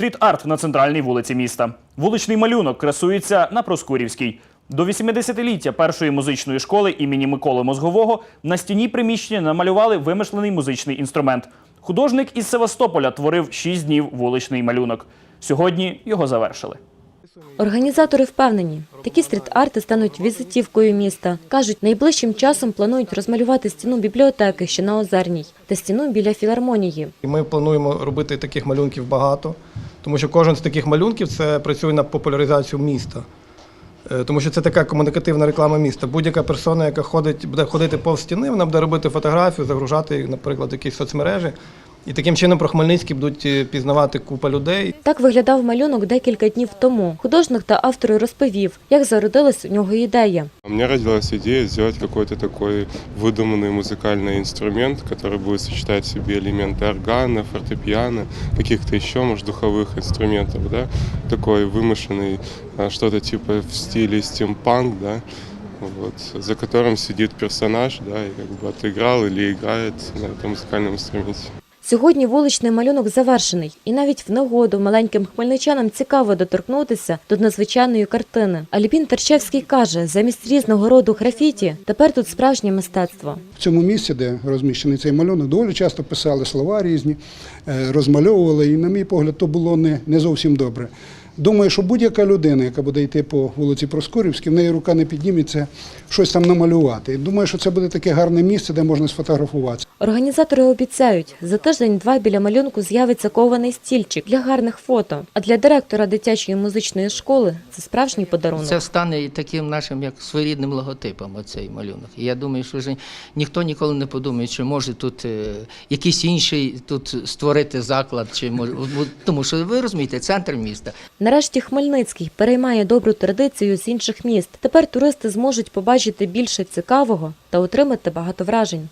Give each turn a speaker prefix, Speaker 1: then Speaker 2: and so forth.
Speaker 1: Стріт-арт на центральній вулиці міста. Вуличний малюнок красується на Проскурівській. До 80-ліття першої музичної школи імені Миколи Мозгового на стіні приміщення намалювали вимишлений музичний інструмент. Художник із Севастополя творив 6 днів вуличний малюнок. Сьогодні його завершили.
Speaker 2: Організатори впевнені, такі стріт-арти стануть візитівкою міста. Кажуть, найближчим часом планують розмалювати стіну бібліотеки, що на Озерній, та стіну біля філармонії.
Speaker 3: Ми плануємо робити таких малюнків багато, тому що кожен з таких малюнків це працює на популяризацію міста. Е, Тому що це така комунікативна реклама міста. Будь-яка персона, яка ходить, буде ходити повз стіни, вона буде робити фотографію, загружати, наприклад, якісь соцмережі. І таким чином про Хмельницький будуть е, пізнавати купа людей.
Speaker 2: Так виглядав малюнок декілька днів тому. Художник та автор розповів, як зародилась у нього ідея.
Speaker 4: У меня родилась идея сделать какой-то такой выдуманный музыкальный инструмент, который будет сочетать в себе элементы органа, фортепиано, каких-то еще, может, духовых инструментов, да, такой вымышленный, а, что-то типа в стиле стимпанк, да, вот, за которым сидит персонаж, да, и как бы отыграл или играет на этом музыкальном инструменте.
Speaker 2: Сьогодні вуличний малюнок завершений, і навіть в негоду маленьким хмельничанам цікаво доторкнутися до надзвичайної картини. Альбін Терчевський каже, замість різного роду графіті тепер тут справжнє мистецтво.
Speaker 5: В цьому місці, де розміщений цей малюнок, доволі часто писали слова різні, е, розмальовували, і, на мій погляд, то було не, не зовсім добре. Думаю, що будь-яка людина, яка буде йти по вулиці Проскурівській, в неї рука не підніметься щось там намалювати. Думаю, що це буде таке гарне місце, де можна сфотографуватися.
Speaker 2: Організатори обіцяють, за тиждень-два біля малюнку з'явиться кований стільчик для гарних фото. А для директора дитячої музичної школи це справжній подарунок.
Speaker 6: Це стане і таким нашим як своєрідним логотипом, оцей малюнок. І я думаю, що вже ніхто ніколи не подумає, чи може тут е, якийсь інший тут створити заклад, чи може тому, що ви розумієте, центр міста.
Speaker 2: Нарешті Хмельницький переймає добру традицію з інших міст. Тепер туристи зможуть побачити більше цікавого та отримати багато вражень.